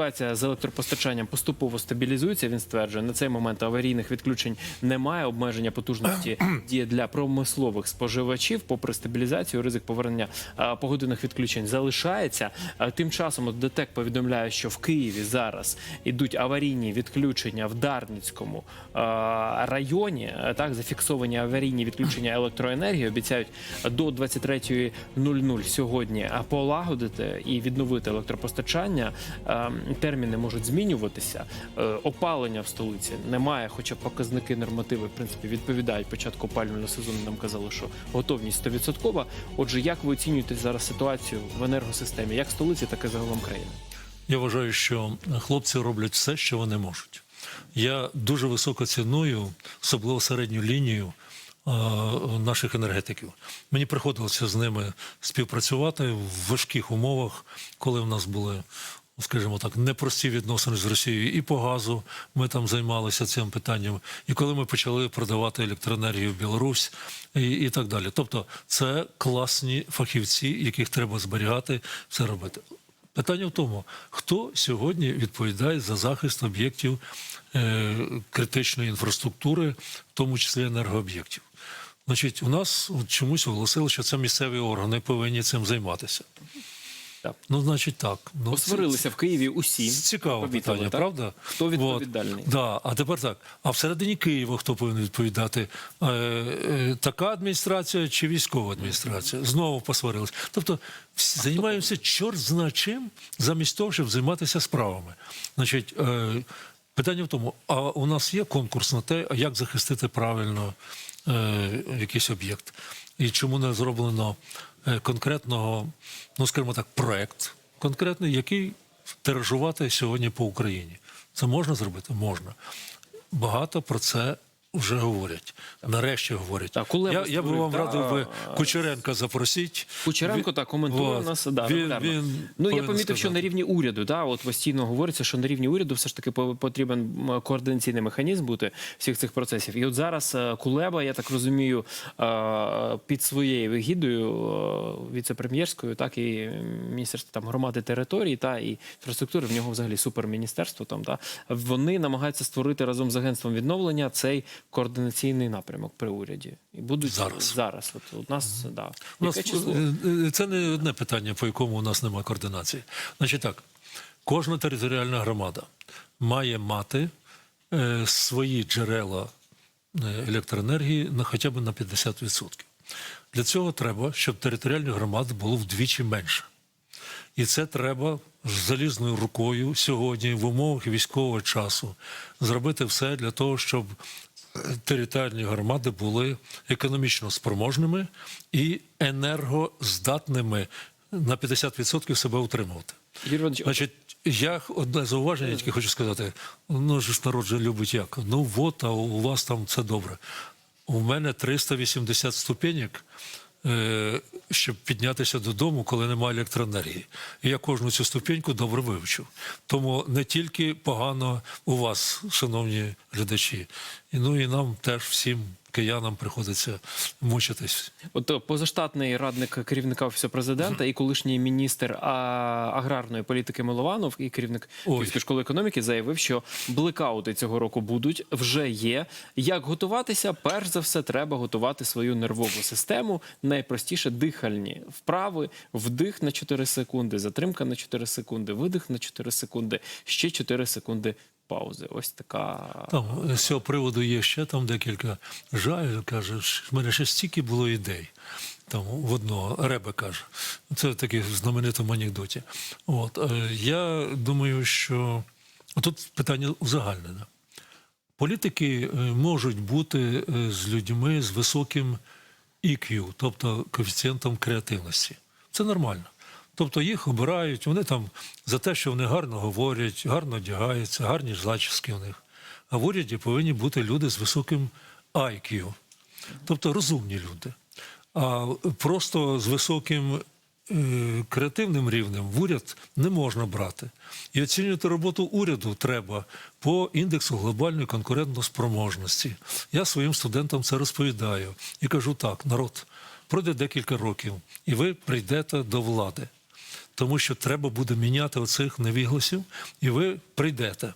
Ситуація з електропостачанням поступово стабілізується. Він стверджує, на цей момент аварійних відключень немає. Обмеження потужності діє для промислових споживачів. Попри стабілізацію, ризик повернення погодинних відключень залишається. Тим часом ДТЕК повідомляє, що в Києві зараз ідуть аварійні відключення в Дарницькому районі. Так зафіксовані аварійні відключення електроенергії. Обіцяють до 23.00 сьогодні а, полагодити і відновити електропостачання. Терміни можуть змінюватися. Е, Опалення в столиці немає, хоча показники нормативи в принципі відповідають початку опалювального сезону. Нам казали, що готовність 100%. Отже, як ви оцінюєте зараз ситуацію в енергосистемі, як столиці, так і загалом країни? Я вважаю, що хлопці роблять все, що вони можуть. Я дуже високо ціную, особливо середню лінію е, наших енергетиків. Мені приходилося з ними співпрацювати в важких умовах, коли в нас були. Скажімо так, непрості відносини з Росією і по газу ми там займалися цим питанням, і коли ми почали продавати електроенергію в Білорусь і, і так далі. Тобто, це класні фахівці, яких треба зберігати, все робити. Питання в тому, хто сьогодні відповідає за захист об'єктів е, критичної інфраструктури, в тому числі енергооб'єктів. Значить, у нас чомусь оголосили, що це місцеві органи повинні цим займатися. Так. Ну, значить, так. Ну, Посварилися в Києві усі. цікаве питання, так? правда? Хто відповідальний? От, да. А тепер так. А всередині Києва хто повинен відповідати? Е, е, така адміністрація чи військова адміністрація? Знову посварилися. Тобто всі займаємося чорт зна чим, замість того, щоб займатися справами. Значить, е, питання в тому: а у нас є конкурс на те, як захистити правильно е, якийсь об'єкт? І чому не зроблено е, конкретного, ну скажімо так, проект конкретний, який тиражувати сьогодні по Україні. Це можна зробити? Можна. Багато про це вже говорять. Нарешті говорять. Так, я, я би вам створив, радив би Кучеренка запросіть. Кучеренко так коментує От. нас. Да, Він- він ну я помітив, що на рівні уряду, да, от постійно говориться, що на рівні уряду все ж таки по- потрібен координаційний механізм бути всіх цих процесів. І от зараз е, Кулеба, я так розумію, е, під своєю егідою е, віце-прем'єрською, так і міністерство там громади території та і інфраструктури. В нього взагалі суперміністерство. Там та вони намагаються створити разом з агентством відновлення цей координаційний напрямок при уряді. І будуть Зараз. зараз. От у нас да. У нас, число? е, е, це не одне питання, по якому у нас немає координації. Значить так, кожна територіальна громада має мати е, свої джерела е, електроенергії на хоча б на 50%. Для цього треба, щоб територіальних громад було вдвічі менше. І це треба з залізною рукою сьогодні в умовах військового часу зробити все для того, щоб територіальні громади були економічно спроможними і енергоздатними на 50% себе утримувати. Значить, я одне зауваження тільки хочу сказати. Ну ж народ же любить як. Ну от, а у вас там це добре. У мене 380 ступенек, е, щоб піднятися додому, коли немає електроенергії. І я кожну цю ступеньку добре вивчив. Тому не тільки погано у вас, шановні глядачі, і, ну і нам теж всім киянам приходиться мучитись. От е, позаштатний радник керівника офісу президента і колишній міністр а, аграрної політики Милованов і керівник Київської школи економіки заявив, що блекаути цього року будуть вже є. Як готуватися? Перш за все, треба готувати свою нервову систему. Найпростіше дихальні вправи, вдих на 4 секунди, затримка на 4 секунди, видих на 4 секунди, ще 4 секунди паузи. Ось така Там з цього приводу є ще там декілька. Жаль, каже, в мене ще стільки було ідей. Там в одного Ребе каже. Це таке в знаменитому анекдоті. От е, я думаю, що тут питання узагальнене. Політики е, можуть бути е, з людьми з високим IQ, тобто коефіцієнтом креативності. Це нормально. Тобто їх обирають, вони там за те, що вони гарно говорять, гарно одягаються, гарні зачіски у них. А в уряді повинні бути люди з високим IQ, тобто розумні люди. А просто з високим е, креативним рівнем в уряд не можна брати. І оцінювати роботу уряду треба по індексу глобальної конкурентоспроможності. Я своїм студентам це розповідаю і кажу так: народ, пройде декілька років, і ви прийдете до влади. Тому що треба буде міняти оцих невігласів, і ви прийдете.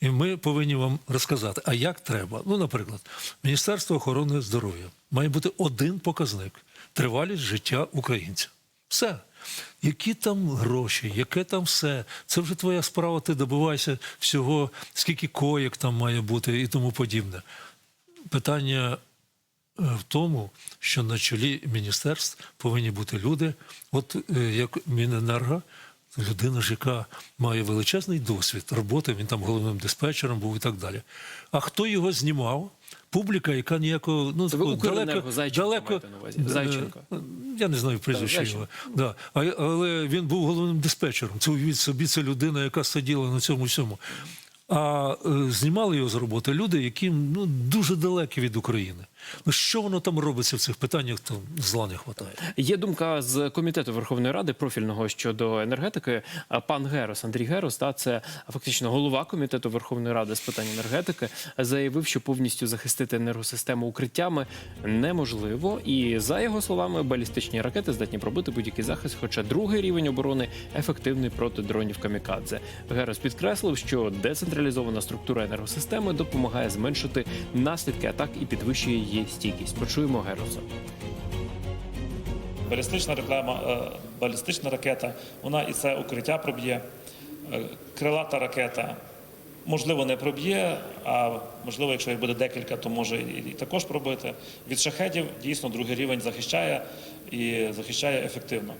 І ми повинні вам розказати, а як треба. Ну, наприклад, Міністерство охорони здоров'я має бути один показник тривалість життя українця. Все. Які там гроші, яке там все. Це вже твоя справа, ти добивайся всього, скільки коїк там має бути і тому подібне. Питання в тому, що на чолі міністерств повинні бути люди, от е, як Міненерго, людина ж, яка має величезний досвід роботи, він там головним диспетчером був і так далі. А хто його знімав? Публіка, яка ніякого ну Це ви «Укренерго» Зайченко маєте на увазі? Е, Зайченко. Я не знаю прізвище Так, його. Да. А, але він був головним диспетчером. Це уявіть собі, це людина, яка сиділа на цьому всьому. А е, знімали його з роботи люди, які ну, дуже далекі від України. Ну що воно там робиться в цих питаннях, то зла не вистачає. Є думка з комітету Верховної Ради профільного щодо енергетики. Пан Герос Андрій Герос, та це фактично голова комітету Верховної Ради з питань енергетики, заявив, що повністю захистити енергосистему укриттями неможливо. І за його словами, балістичні ракети здатні пробити будь-який захист. Хоча другий рівень оборони ефективний проти дронів камікадзе. Герос підкреслив, що децентралізована структура енергосистеми допомагає зменшити наслідки атак і підвищує її стійкість. Почуємо Героса. балістична реклама, е, балістична ракета, вона і це укриття проб'є. Е, Крилата ракета, можливо, не проб'є, а можливо, якщо їх буде декілька, то може і також пробити. Від шахедів дійсно другий рівень захищає і захищає ефективно.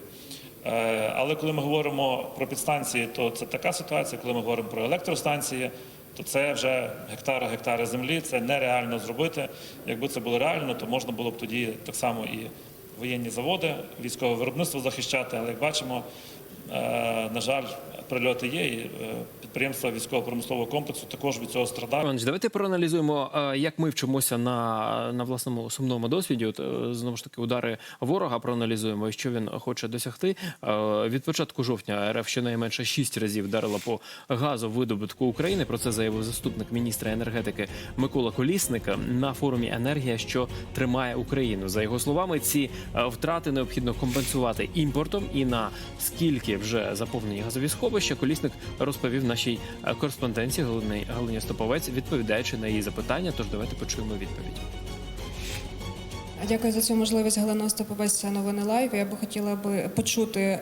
Е, Але коли ми говоримо про підстанції, то це така ситуація. Коли ми говоримо про електростанції, то це вже гектари гектари землі. Це нереально зробити. Якби це було реально, то можна було б тоді так само і воєнні заводи, військове виробництво захищати. Але як бачимо, е, на жаль, прильоти є, і е, підприємства військово-промислового комплексу також від цього страдають. Давайте проаналізуємо, е, як ми вчимося на, на власному сумному досвіді. От, е, знову ж таки, удари ворога проаналізуємо, і що він хоче досягти. Від початку жовтня РФ щонайменше шість разів вдарила по газовидобутку України. Про це заявив заступник міністра енергетики Микола Колісник на форумі Енергія, що тримає Україну. За його словами, ці втрати необхідно компенсувати імпортом. І на скільки вже заповнені газові сховища, колісник розповів нашій е, кореспонденції Галині, Галині Стоповець, відповідаючи на її запитання. Тож давайте почуємо відповідь. Дякую за цю можливість, Галина Остаповець, це новини лайв. Я би хотіла би почути, е,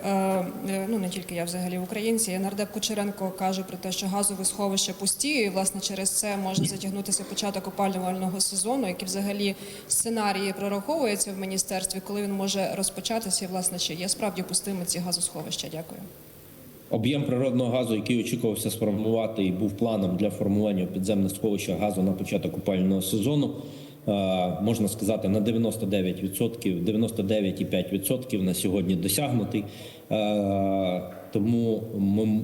е, ну не тільки я, взагалі українці. Нардеп Кучеренко каже про те, що газове сховище пустіє, і власне через це може затягнутися початок опалювального сезону, які взагалі сценарії прораховуються в міністерстві, коли він може розпочатися, і власне чи є справді пустими ці газосховища. Дякую. Об'єм природного газу, який очікувався сформувати і був планом для формування підземних сховища газу на початок опалювального сезону, е, можна сказати, на 99%, 99,5% на сьогодні досягнутий. Е, Тому ми,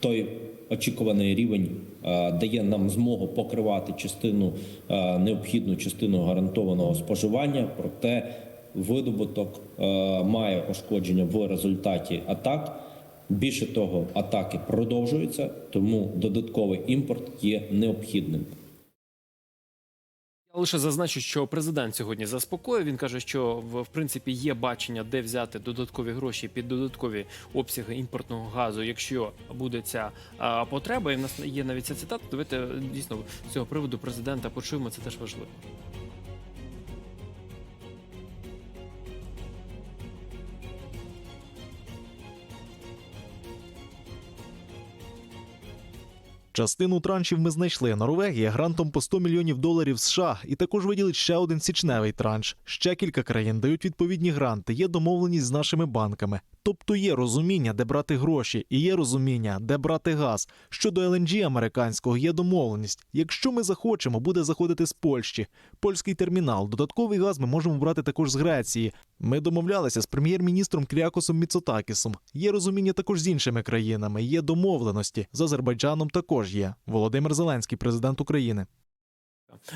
той очікуваний рівень е, дає нам змогу покривати частину необхідну частину гарантованого споживання. Проте видобуток має ушкодження в результаті атак. Більше того, атаки продовжуються, тому додатковий імпорт є необхідним. Я лише зазначу, що президент сьогодні заспокоїв. Він каже, що в, принципі є бачення, де взяти додаткові гроші під додаткові обсяги імпортного газу, якщо буде ця а, потреба. І в нас є навіть ця цитата. Давайте дійсно з цього приводу президента почуємо. Це теж важливо. Частину траншів ми знайшли. Норвегія грантом по 100 мільйонів доларів США і також виділить ще один січневий транш. Ще кілька країн дають відповідні гранти. Є домовленість з нашими банками. Тобто є розуміння, де брати гроші, і є розуміння, де брати газ. Щодо ЛНГ американського є домовленість. Якщо ми захочемо, буде заходити з Польщі. Польський термінал. Додатковий газ ми можемо брати також з Греції. Ми домовлялися з прем'єр-міністром Кріакосом Міцотакісом. Є розуміння також з іншими країнами. Є домовленості з Азербайджаном. Також є Володимир Зеленський, президент України.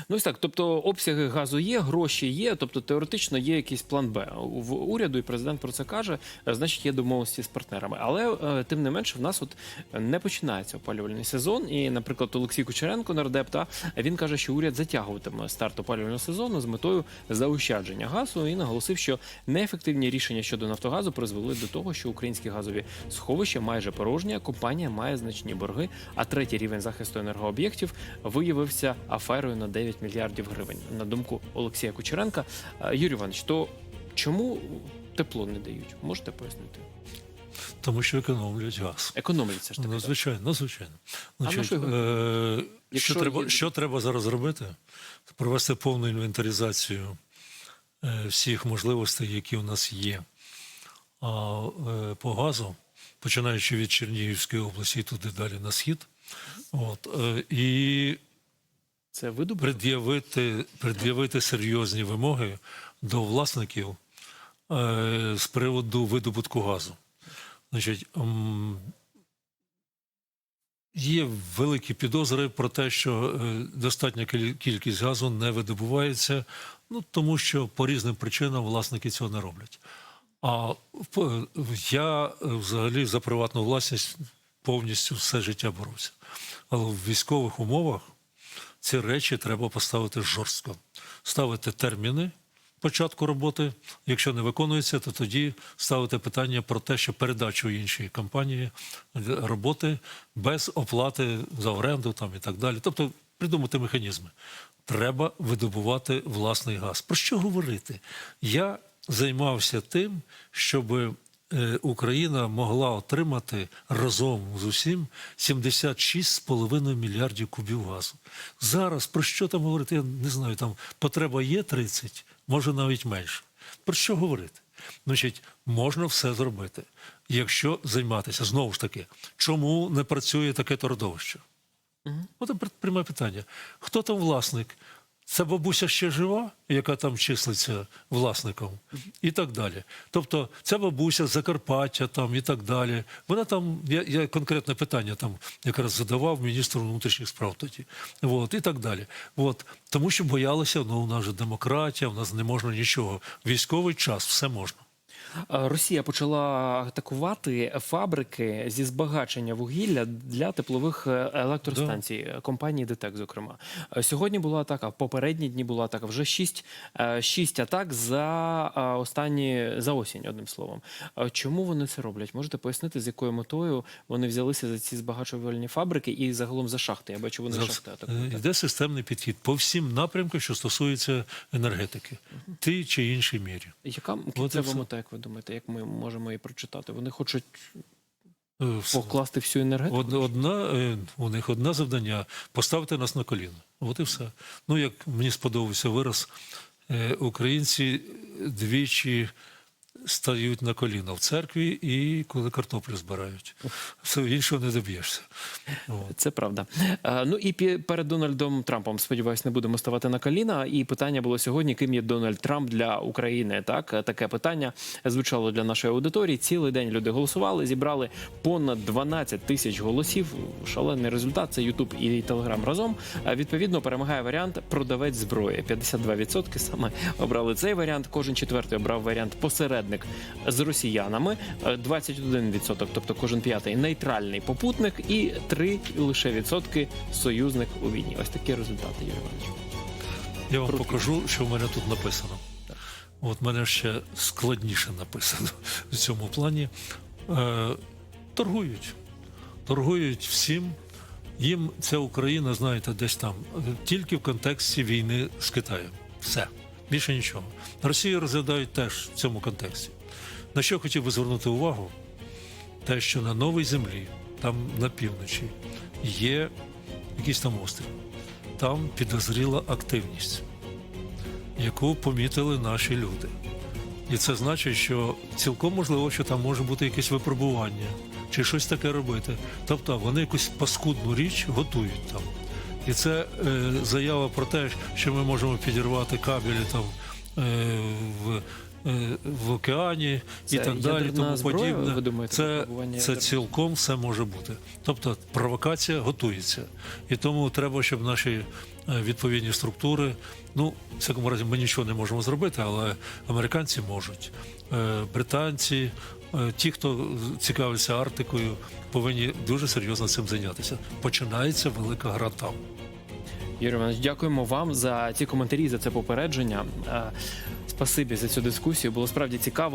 Ну ось так, тобто обсяги газу є, гроші є, тобто теоретично є якийсь план Б в уряду, і президент про це каже. е, Значить, є домовленості з партнерами. Але е, тим не менше, в нас от не починається опалювальний сезон. І, наприклад, Олексій Кучеренко, нардеп, та він каже, що уряд затягуватиме старт опалювального сезону з метою заощадження газу і наголосив, що неефективні рішення щодо Нафтогазу призвели до того, що українські газові сховища майже порожні, компанія має значні борги. А третій рівень захисту енергооб'єктів виявився аферою на 9 мільярдів гривень. На думку Олексія Кучеренка, Е, Юрій Іванович, то чому тепло не дають? Можете пояснити? Тому що економлять газ. Економлять все ж таки. Ну, звичайно, ну, звичайно. Значить, що е, Якщо що, треба, є- що треба зараз робити? Провести повну інвентаризацію е, всіх можливостей, які у нас є. А е, по газу, починаючи від Чернігівської області і туди далі на схід, от, е, і Це видобуток? пред'явити, пред'явити серйозні вимоги до власників е, з приводу видобутку газу. Значить, є великі підозри про те, що е, достатня кількість газу не видобувається, ну тому що по різним причинам власники цього не роблять. А я е, взагалі за приватну власність повністю все життя боровся. Але в військових умовах ці речі треба поставити жорстко. Ставити терміни початку роботи. Якщо не виконується, то тоді ставити питання про те, що передачу іншій компанії роботи без оплати за оренду там і так далі. Тобто придумати механізми. Треба видобувати власний газ. Про що говорити? Я займався тим, щоб е, Україна могла отримати разом з усім 76,5 мільярдів кубів газу. Зараз про що там говорити? Я не знаю. Там потреба є 30, може навіть менше. Про що говорити? Значить, можна все зробити, якщо займатися знову ж таки, чому не працює таке тордовище? От тепер пряме питання: хто там власник? Це бабуся ще жива, яка там числиться власником, і так далі. Тобто, ця бабуся Закарпаття там і так далі. Вона там, я, я конкретне питання там якраз задавав міністру внутрішніх справ тоді. От, і так далі. От, тому що боялися, ну у нас же демократія, у нас не можна нічого. Військовий час, все можна. Росія почала атакувати фабрики зі збагачення вугілля для теплових е, електростанцій е, компанії ДТЕК, зокрема. Е, Сьогодні була атака, в попередні дні була атака. Вже шість, е, шість атак за останні за осінь, одним словом. Чому вони це роблять? Можете пояснити, з якою метою вони взялися за ці збагачувальні фабрики і загалом за шахти? Я бачу, вони Зараз, шахти атакують. Йде системний підхід по всім напрямкам, що стосується енергетики, тій чи іншій мірі. Яка кінцева мета, як ви думаєте, як ми можемо її прочитати? Вони хочуть Е, покласти всю енергетику? Од- Одна, е, у них одне завдання поставити нас на коліна. От і все. Ну, як мені сподобався вираз, е, українці двічі стають на коліна в церкві і коли картоплю збирають. Все іншого не доб'єшся. Це правда. Е, Ну і перед Дональдом Трампом, сподіваюсь, не будемо ставати на коліна. І питання було сьогодні: ким є Дональд Трамп для України? Так, Е, таке питання звучало для нашої аудиторії. Цілий день люди голосували, зібрали понад 12 тисяч голосів. Шалений результат. Це Ютуб і Телеграм разом. Е, Відповідно, перемагає варіант продавець зброї. 52% саме обрали цей варіант. Кожен четвертий обрав варіант посередник з росіянами. Е, 21%, тобто кожен п'ятий нейтральний попутник, і 3 лише відсотки союзник у війні. Ось такі результати, Юрій Іванович. Я вам Круто. покажу, що в мене тут написано. От мене ще складніше написано в цьому плані. Е, торгують. Торгують всім. Їм ця Україна, знаєте, десь там, е, тільки в контексті війни з Китаєм. Все. Більше нічого. Росію розглядають теж в цьому контексті. На що хотів би звернути увагу? Те, що на новій землі, там на півночі, є якийсь там острів там підозріла активність, яку помітили наші люди. І це значить, що цілком можливо, що там може бути якесь випробування чи щось таке робити. Тобто вони якусь паскудну річ готують там. І це е, заява про те, що ми можемо підірвати кабелі там е, в е, в океані Це і так далі. Тому зброя, подібне. ви думаєте, це, це цілком все може бути. Тобто провокація готується. І тому треба, щоб наші е, відповідні структури, ну, в всякому разі, ми нічого не можемо зробити, але американці можуть, е, британці. Е, Ті, хто цікавиться Арктикою, повинні дуже серйозно цим зайнятися. Починається велика гра там. Юрій Іванович, дякуємо вам за ці коментарі, за це попередження. Е, Спасибі за цю дискусію. Було справді цікаво.